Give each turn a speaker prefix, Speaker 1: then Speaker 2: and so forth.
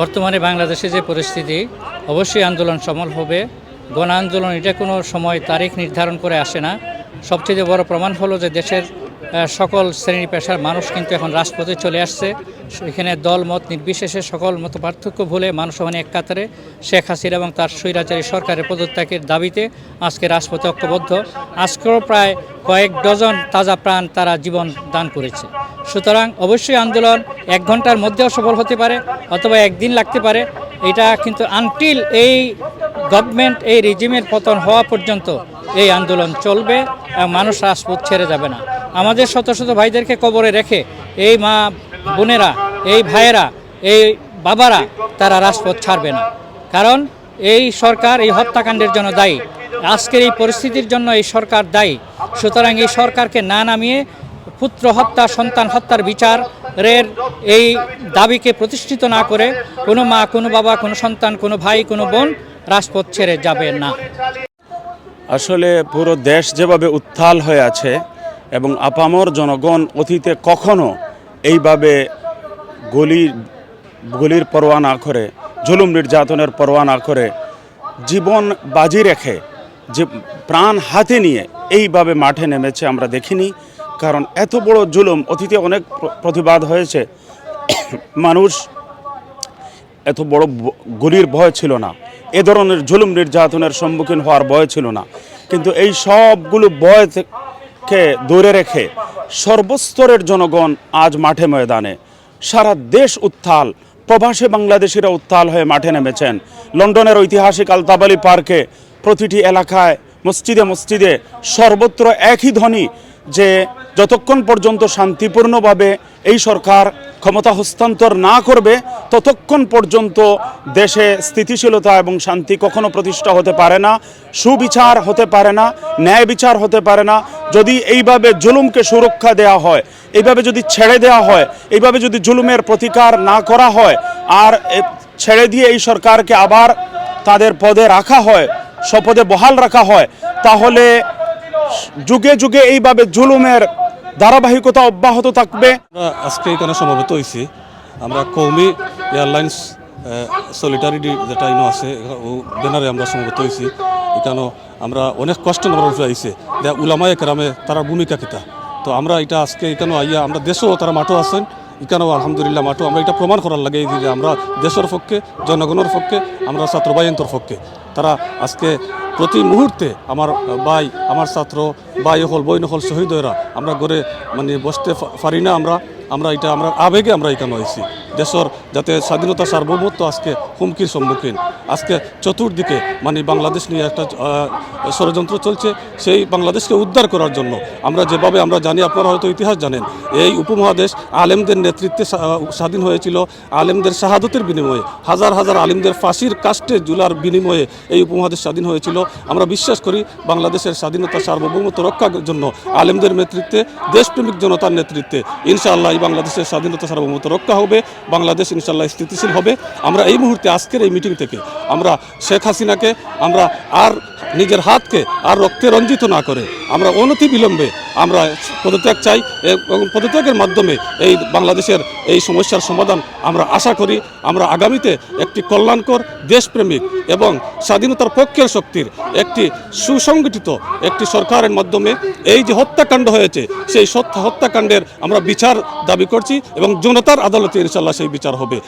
Speaker 1: বর্তমানে বাংলাদেশে যে পরিস্থিতি, অবশ্যই আন্দোলন সমল হবে। গণ আন্দোলন, এটা কোনো সময় তারিখ নির্ধারণ করে আসে না। সবচেয়ে বড় প্রমাণ হলো যে দেশের সকল শ্রেণি পেশার মানুষ কিন্তু এখন রাজপথে চলে আসছে। এখানে দল, মত নির্বিশেষে সকল মত পার্থক্য ভুলে মানুষ মানে এক কাতারে। শেখ হাসিনা এবং তার স্বৈরাচারী সরকারের পদত্যাগের দাবিতে আজকে রাজপথে ঐক্যবদ্ধ। আজকেও প্রায় কয়েক ডজন তাজা প্রাণ তারা জীবন দান করেছে। সুতরাং অবশ্যই আন্দোলন এক ঘণ্টার মধ্যেও সফল হতে পারে অথবা একদিন লাগতে পারে। এটা কিন্তু আনটিল এই গভর্নমেন্ট এই রেজিমের পতন হওয়া পর্যন্ত এই আন্দোলন চলবে এবং মানুষ রাজপথ ছেড়ে যাবে না। আমাদের শত শত ভাইদেরকে কবরে রেখে এই মা বোনেরা, এই ভাইয়েরা, এই বাবারা তারা রাজপথ ছাড়বে না। কারণ এই সরকার এই হত্যাকাণ্ডের জন্য দায়ী। আজকের এই পরিস্থিতির জন্য এই সরকার দায়ী। সুতরাং এই সরকারকে না নামিয়ে পুত্র হত্যা, সন্তান হত্যার বিচারের এই দাবিকে প্রতিষ্ঠিত না করে কোনো মা, কোনো বাবা, কোনো সন্তান, কোনো ভাই, কোনো বোন রাজপথ ছেড়ে যাবে না।
Speaker 2: আসলে পুরো দেশ যেভাবে উত্থাল হয়ে আছে এবং আপামর জনগণ অতীতে কখনো এইভাবে গলি, গলির পরোয়া না করে, জুলুম নির্যাতনের পরোয়া না করে জীবন বাজি রেখে, যে প্রাণ হাতে নিয়ে এইভাবে মাঠে নেমেছে আমরা দেখিনি। কারণ এত বড় জুলুম অতীতে অনেক প্রতিবাদ হয়েছে। মানুষ এত বড় গুলির ভয় ছিল না। এ ধরনের জুলুম নির্যাতনের সম্মুখীন হওয়ার ভয় ছিল না। কিন্তু এই সবগুলো ভয় থেকে দূরে রেখে সর্বস্তরের জনগণ আজ মাঠে ময়দানে। সারা দেশ উত্থাল প্রবাসী বাংলাদেশিরা উত্তাল হয়ে মাঠে নেমেছেন। লন্ডনের ঐতিহাসিক আলতাবালি পার্কে প্রতিটি এলাকায় মসজিদে মসজিদে সর্বত্র একই ধ্বনি যে যতক্ষণ পর্যন্ত শান্তিপূর্ণভাবে এই সরকার ক্ষমতা হস্তান্তর না করবে, ততক্ষণ পর্যন্ত দেশে স্থিতিশীলতা এবং শান্তি কখনো প্রতিষ্ঠা হতে পারে না, সুবিচার হতে পারে না, ন্যায় বিচার হতে পারে না। যদি এইভাবে জুলুমকে সুরক্ষা দেওয়া হয়, এইভাবে যদি ছেড়ে দেওয়া হয়, এইভাবে যদি জুলুমের প্রতিকার না করা হয়, আর ছেড়ে দিয়ে এই সরকারকে আবার তাদের পদে রাখা হয়, স্বপদে বহাল রাখা হয়, তাহলে যুগে যুগে এইভাবে জুলুমের ধারাবাহিকতা অব্যাহত থাকবে।
Speaker 3: আজকে এখানে সমবেত হয়েছি। আমরা কৌমি এয়ারলাইন্স সলিটারিটি যেটা ইনো আছে, ও ব্যানারে আমরা সমবেত হয়েছি। এখানে আমরা অনেক কষ্ট আমরা উঠে দে উলামায়ে কেরামে তার ভূমিকা কিতা। তো আমরা এটা আজকে এখানে আইয়া, আমরা দেশেও তারা মাঠও আছেন। এখানেও আলহামদুলিল্লাহ মাঠও আমরা এটা প্রমাণ করার লাগে যে আমরা দেশের পক্ষে, জনগণের পক্ষে, আমরা ছাত্র বাইন্তর পক্ষে। তারা আজকে প্রতি মুহূর্তে আমার ভাই, আমার ছাত্র, ভাই হল বই হল শহীদরা আমরা গড়ে মানে বসতে পারি না আমরা। আমরা এটা, আমরা আবেগে আমরা এখানে হয়েছি দেশের যাতে স্বাধীনতা সার্বভৌমত্ব আজকে হুমকির সম্মুখীন। আজকে চতুর্দিকে মানে বাংলাদেশ নিয়ে একটা ষড়যন্ত্র চলছে, সেই বাংলাদেশকে উদ্ধার করার জন্য। আমরা যেভাবে, আমরা জানি, আপনারা হয়তো ইতিহাস জানেন, এই উপমহাদেশ আলেমদের নেতৃত্বে স্বাধীন হয়েছিল। আলেমদের শাহাদতের বিনিময়ে, হাজার হাজার আলেমদের ফাঁসির কাষ্টে জুলার বিনিময়ে এই উপমহাদেশ স্বাধীন হয়েছিল। আমরা বিশ্বাস করি, বাংলাদেশের স্বাধীনতা সার্বভৌমত্ব রক্ষার জন্য আলেমদের নেতৃত্বে, দেশপ্রেমিক জনতার নেতৃত্বে, ইনশাআল্লাহ এই বাংলাদেশের স্বাধীনতা সার্বভৌমত্ব রক্ষা হবে, বাংলাদেশ ইনশাল্লাহ স্থিতিশীল হবে। আমরা এই মুহূর্তে আজকের এই মিটিং থেকে আমরা শেখ হাসিনাকে, আমরা আর নিজের হাতকে আর রক্তে রঞ্জিত না করে। আমরা অনতি বিলম্বে আমরা পদত্যাগ চাই এবং পদত্যাগের মাধ্যমে এই বাংলাদেশের এই সমস্যার সমাধান আমরা আশা করি। আমরা আগামীতে একটি কল্যাণকর, দেশপ্রেমিক এবং স্বাধীনতার পক্ষের শক্তির একটি সুসংগঠিত একটি সরকারের মাধ্যমে এই যে হত্যাকাণ্ড হয়েছে, সেই হত্যাকাণ্ডের আমরা বিচার দাবি করছি এবং জনতার আদালতে ইনশাল্লাহ সেই বিচার হবে।